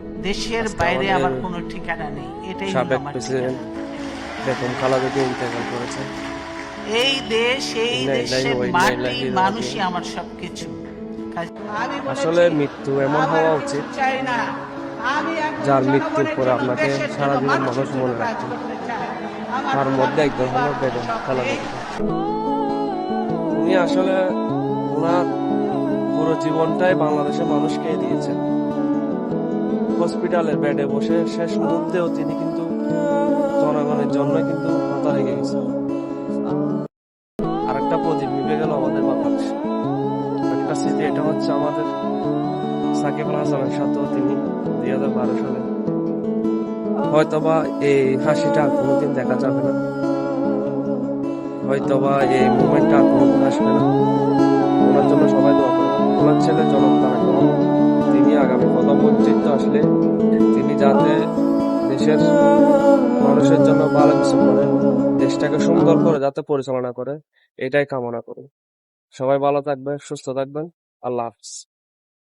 দেশের বাইরে আমার কোনো ঠিকানা নেই এটাই সাবেক প্রেসিডেন্ট। বেগম খালেদা জিয়া ইন্তেকাল করেছে। এই দেশ এই দেশের মাটি মানুষই আমার সবকিছু। আসলে মৃত্যু এমন হওয়া উচিত যার মৃত্যুর পরে আপনাকে সারা জীবন মানুষ মনে রাখবে। আমার তার মধ্যে একজন হলো বেগম খালেদা উনি আসলে ওনার পুরো জীবনটাই বাংলাদেশের মানুষকে দিয়েছেন। হসপিটালের বেডে বসে শেষ মুহূর্তেও তিনি কিন্তু জনগণের জন্য কিন্তু কথা রেখে আর একটা প্রদীপ নিভে গেল আমাদের বাংলাদেশ একটা স্মৃতি, এটা হচ্ছে আমাদের সাকিব আল হাসানের সাথেও তিনি দুই হাজার বারো সালে হয়তোবা এই হাসিটা কোনোদিন দেখা যাবে না। হয়তোবা এই মুভমেন্টটা কোনোদিন আসবে না। ওনার জন্য সবাই দোয়া ওনার ছেলে জনক যাতে দেশের মানুষের জন্য ভালো কিছু করে, দেশটাকে সুন্দর করে, যাতে পরিচালনা করে, এটাই কামনা করি। সবাই ভালো থাকবে সুস্থ থাকবেন। আল্লাহ হাফিজ।